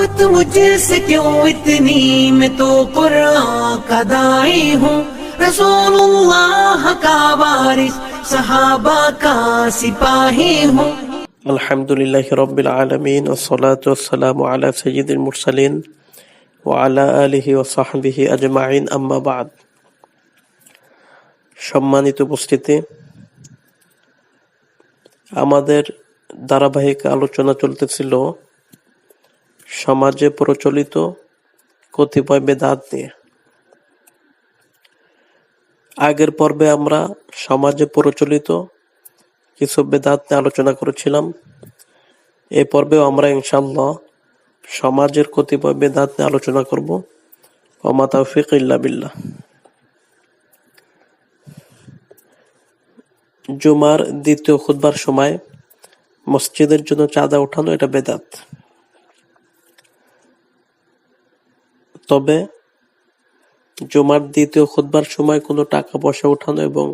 मोहब्बत मुझसे क्यों इतनी मैं तो कुरान का दाई हूँ रसूलुल्लाह का वारिस सहाबा का सिपाही हूँ আলহামদুলিল্লাহ রব্বিল আলমিন ওসলাত ওসালাম আলা সঈদুল মুরসালিন ও আলা আলিহি ও সাহবিহি আজমাইন আম্মা বাদ সম্মানিত উপস্থিতি আমাদের ধারাবাহিক আলোচনা চলতেছিল সমাজে প্রচলিত কতিপয় বেদাত নিয়ে। আগের পর্বে আমরা সমাজে প্রচলিত কিছু বেদাত নিয়ে আলোচনা করেছিলাম। এই পর্বেও আমরা ইনশাল্লাহ সমাজের কতিপয় বেদাত নিয়ে আলোচনা করব। ওমা তৌফিক ইল্লা বিল্লাহ। জুমার দ্বিতীয় খুতবার সময় মসজিদের জন্য চাঁদা ওঠানো এটা বেদাত। তবে জুমার দ্বিতীয় খুতবার সময় কোনো টাকা পয়সা ওঠানো এবং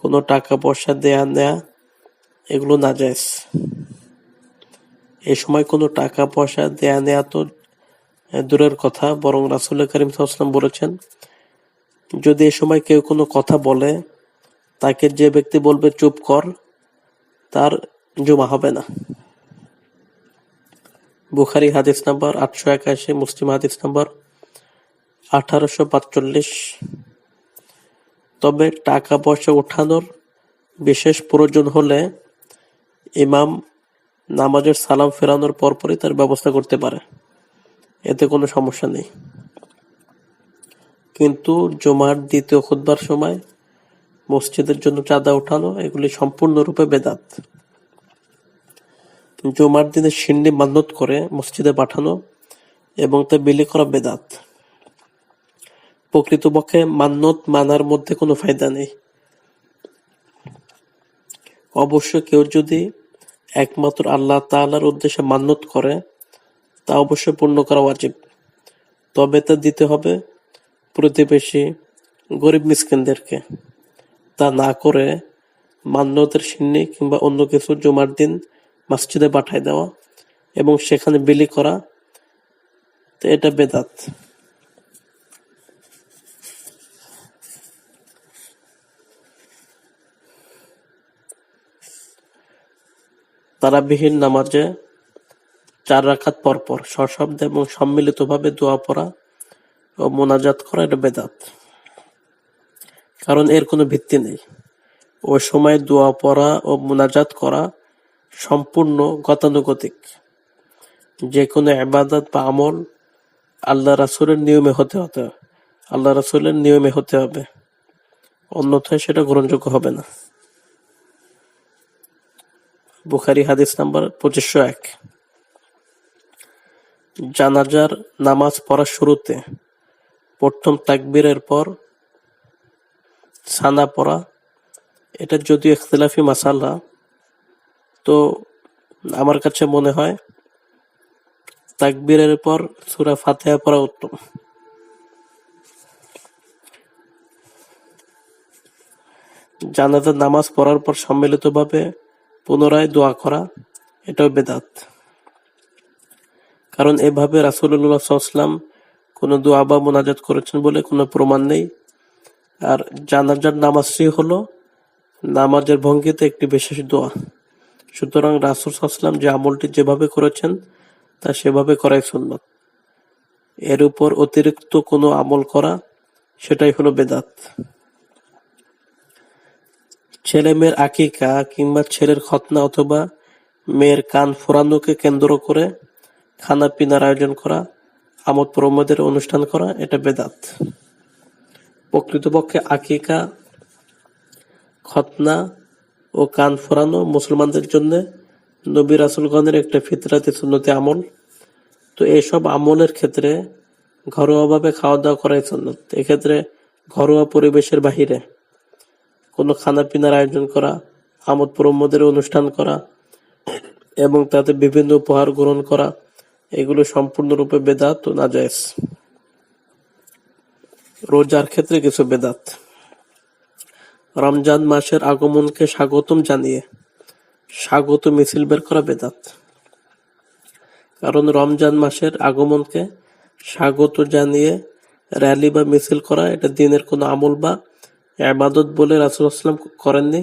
কোনো টাকা পয়সা দেয়া নেয়া, এগুলো নাজায়েজ। এ সময় কোনো টাকা পয়সা দেয়া নেয়া তো দূরের কথা, বরং রাসুল করিম সাল্লাম বলেছেন, যদি এ সময় কেউ কোনো কথা বলে, তাকে যে ব্যক্তি বলবে, চুপ কর তার জমা হবে না। বুখারি হাদিস নাম্বার আটশো একাশি, মুসলিম হাদিস নাম্বার আঠারোশো তবে টাকা পয়সা ওঠানোর বিশেষ প্রয়োজন হলে ইমাম নামাজের সালাম ফেরানোর পরপরই তার ব্যবস্থা করতে পারে। এতে কোনো সমস্যা নেই। কিন্তু জুমার দ্বিতীয় খুতবার সময় মসজিদের জন্য চাঁদা ওঠানো, এগুলি সম্পূর্ণরূপে বেদাত। জুমার দিনে সিন্নি মান্যত করে মসজিদে পাঠানো এবং তা বিলি করা বেদাত। প্রকৃতপক্ষে মান্যত মানার মধ্যে কোনো ফায়দা নেই। অবশ্য কেউ যদি একমাত্র আল্লাহ তাআলার উদ্দেশ্যে মান্যত করে, তা অবশ্যই পূর্ণ করা ওয়াজিব। তবে তা দিতে হবে প্রতিবেশী গরিব মিসকিনদেরকে। তা না করে মান্যতের সিন্নি কিংবা অন্য কিছু জুমার দিন মসজিদে পাঠায় দেওয়া এবং সেখানে বিলি করা, তো এটা বেদাত। তারাবিহীন নামাজে চার রাকাত পরপর সশব্দে এবং সম্মিলিতভাবে দোয়া পড়া ও মোনাজাত করা এটা বেদাত। কারণ এর কোনো ভিত্তি নেই। ওই সময় দোয়া পড়া ও মোনাজাত করা সম্পূর্ণ গতানুগতিক। যে কোনো এবাদত বা আমল আল্লাহ রাসুলের নিয়মে হতে হতে আল্লাহ রাসুলের নিয়মে হতে হবে। অন্যথায় সেটা গ্রহণযোগ্য হবে না। বুখারি হাদিস নাম্বার পঁচিশশো এক। জানাজার নামাজ পড়ার শুরুতে প্রথম তাকবীরের পর সানা পড়া, এটা যদিও ইখতিলাফি মাসালা, তো আমার কাছে মনে হয় তাকবীরের পর সুরা ফাতিহা পড়া উত্তম। জানাজার নামাজ পড়ার পর সম্মিলিতভাবে পুনরায় দোয়া করা, এটাও বেদাত। কারণ এভাবে রাসুল্লাহ সাল্লাম কোনো দোয়া বা মোনাজাত করেছেন বলে কোনো প্রমাণ নেই। আর জানাজার নামাজটি হলো, নামাজের ভঙ্গিতে একটি বিশেষ দোয়া। সুতরাং রাসুল সাল্লাম যে আমলটি যেভাবে করেছেন, তা সেভাবে করাই সুন্নত। এর উপর অতিরিক্ত কোনো আমল করা, সেটাই হলো বেদাত। ছেলে মেয়ের আকিকা কিংবা ছেলের খতনা অথবা মেয়ের কান ফোরানোকে কেন্দ্র করে খানা পিনার আয়োজন করা, আমোদ প্রমোদের অনুষ্ঠান করা, এটা বেদাত। প্রকৃতপক্ষে আকিকা খতনা ও কান ফোরানো মুসলমানদের জন্য নবী রাসুলগণের একটা ফিতরাতি সুন্নতি আমল। তো এইসব আমলের ক্ষেত্রে ঘরোয়াভাবে খাওয়া দাওয়া করাই সুন্নত। এক্ষেত্রে ঘরোয়া পরিবেশের বাহিরে কোনো খানা পিনার আয়োজন করা, আমোদ প্রমোদের অনুষ্ঠান করা, এবং তাতে বিভিন্ন উপহার গ্রহণ করা, এগুলো সম্পূর্ণরূপে বেদাত ও নাজায়েজ। রোজার ক্ষেত্রে কিছু বেদাত। রমজান মাসের আগমনকে স্বাগতম জানিয়ে স্বাগত মিছিল বের করা বেদাত। কারণ রমজান মাসের আগমনকে স্বাগত জানিয়ে র্যালি বা মিছিল করা, এটা দিনের কোনো আমল বা আবাদত বলে রাসুলাম করেননি।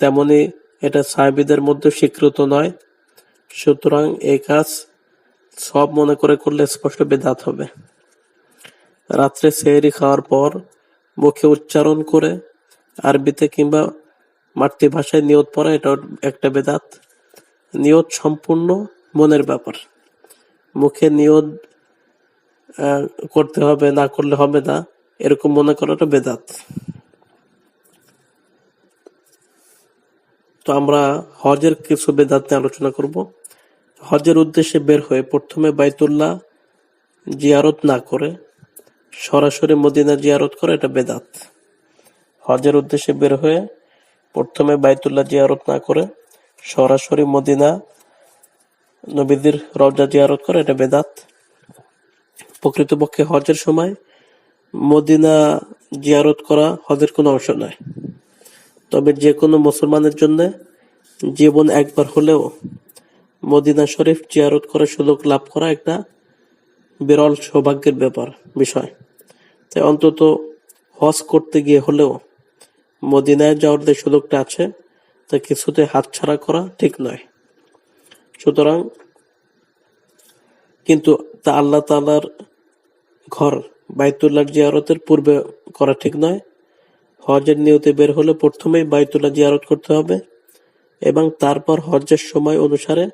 তেমনি এটা সাহেবীদের মধ্যে স্বীকৃত নয়। সুতরাং এই কাজ সব মনে করে করলে স্পষ্ট বেদাত হবে। রাত্রে সেহরি খাওয়ার পর মুখে উচ্চারণ করে আরবিতে কিংবা মাতৃভাষায় নিয়ত পড়া এটা একটা বেদাত। নিয়ত সম্পূর্ণ মনের ব্যাপার। মুখে নিয়ত করতে হবে, না করলে হবে না। এরকম মনে করাটা বেদাত। তো আমরা হজের কিছু বেদাত নিয়ে আলোচনা করব। হজের উদ্দেশ্যে বের হয়ে প্রথমে বাইতুল্লাহ জিয়ারত না করে সরাসরি মদিনা জিয়ারত করে এটা বেদাত। হজের উদ্দেশ্যে বের হয়ে প্রথমে বাইতুল্লাহ জিয়ারত না করে সরাসরি মদিনা নবীদের রওজা জিয়ারত করে এটা বেদাত। প্রকৃতপক্ষে হজের সময় মদিনা জিয়ারত করা হজের কোনো অংশ নয়। তবে যে কোনো মুসলমানের জন্য জীবন একবার হলেও মদিনা শরীফ জিয়ারত করার সুযোগ লাভ করা একটা বিরল সৌভাগ্যের ব্যাপার, বিষয়। তাই অন্তত হজ করতে গিয়ে হলেও মদিনায় যাওয়ার যে সুযোগটা আছে, তা কিছুতে হাতছাড়া করা ঠিক নয়। সুতরাং কিন্তু তা আল্লাহ তালার ঘর বাইতুল্লাহ জিয়ারতের পূর্বে করা ঠিক নয়। হজের নিয়তে বের হলে প্রথমেই বাইতুল্লাহ জিয়ারত করতে হবে এবং তারপর হজের সময় অনুসারে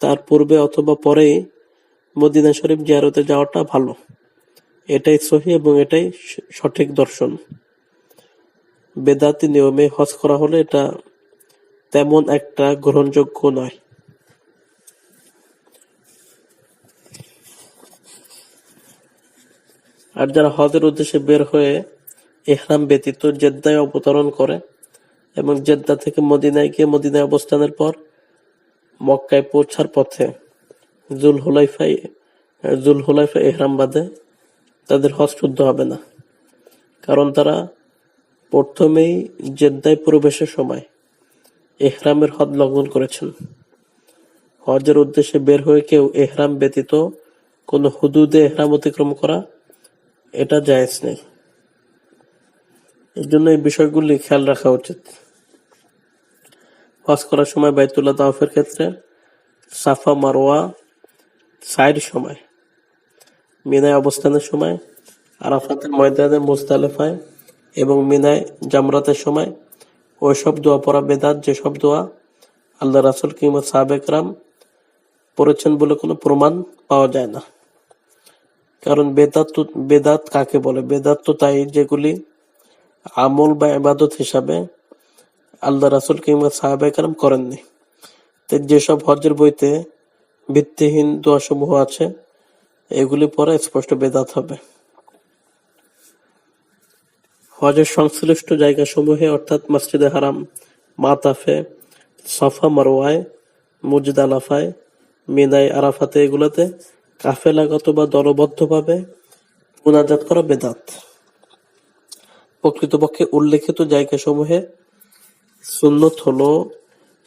তার পূর্বে অথবা পরেই মদিনা শরীফ জিয়ারতে যাওয়াটা ভালো। এটাই সহি এবং এটাই সঠিক দর্শন। বেদাতি নিয়মে হজ করা হলে এটা তেমন একটা গ্রহণযোগ্য নয়। আর যারা হজের উদ্দেশ্যে বের হয়ে এহরাম ব্যতীত জেদ্দায় অবতরণ করে এবং জেদ্দা থেকে মদিনায় গিয়ে মদিনায় অবস্থানের পর মক্কায় পৌঁছার পথে জুল হুলাইফাই জুল হুলাইফা এহরাম বাদে তাদের হজ শুদ্ধ হবে না। কারণ তারা প্রথমেই জেদ্দায় প্রবেশের সময় এহরামের হদ লঙ্ঘন করেছেন। হজের উদ্দেশ্যে বের হয়ে কেউ এহরাম ব্যতীত কোনো হুদুদে এহরাম অতিক্রম করা এটা জায়েজ নেই। এর জন্য এই বিষয়গুলি খেয়াল রাখা উচিত। হজ করার সময় বাইতুল্লাহ তাওয়াফের ক্ষেত্রে সাফা মারোয়া সাইড সময়, মিনায় অবস্থানের সময়, আরাফাতের ময়দানে মুস্তালেফায় এবং মিনায় জামরাতের সময় ওইসব দোয়া পড়া, বেদাত যেসব দোয়া আল্লাহ রাসুল কিংবা সাবেকরাম পড়েছেন বলে কোনো প্রমাণ পাওয়া যায় না। কারণ বেদাত বেদাত কাকে বলে? বেদাত তো তাই যেগুলি আমল বা এবাদত হিসাবে আল্লাহ রাসুল কিংবা সাহাবা কালাম করেননি। যেসব হজের বইতে ভিত্তিহীন দোয়াসমূহ আছে, এগুলি পরে স্পষ্ট বেদাত হবে। হজের সংশ্লিষ্ট জায়গাসমূহে, অর্থাৎ মসজিদে হারাম, মাতাফে, সফা মারোয়ায় মুজদালাফায় মিনায় আরাফাতে, এগুলোতে কাফেলাগত বা দলবদ্ধভাবে মুনাজাত করা বেদাত। প্রকৃতপক্ষে উল্লেখিত জায়গাসমূহে সুন্নত হলো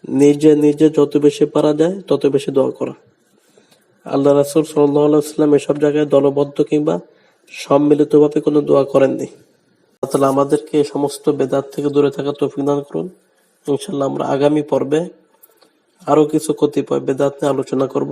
নিজে নিজে যত বেশি পারা যায়, তত বেশি দোয়া করা। আল্লাহ রাসুল সাল্লাম এসব জায়গায় দলবদ্ধ কিংবা সম্মিলিতভাবে কোনো দোয়া করেননি। তাআলা আমাদেরকে এই সমস্ত বেদাত থেকে দূরে থাকা তৌফিক দান করুন। ইনশাল্লাহ আমরা আগামী পর্বে আরও কিছু কতিপয় বেদাত নিয়ে আলোচনা করব।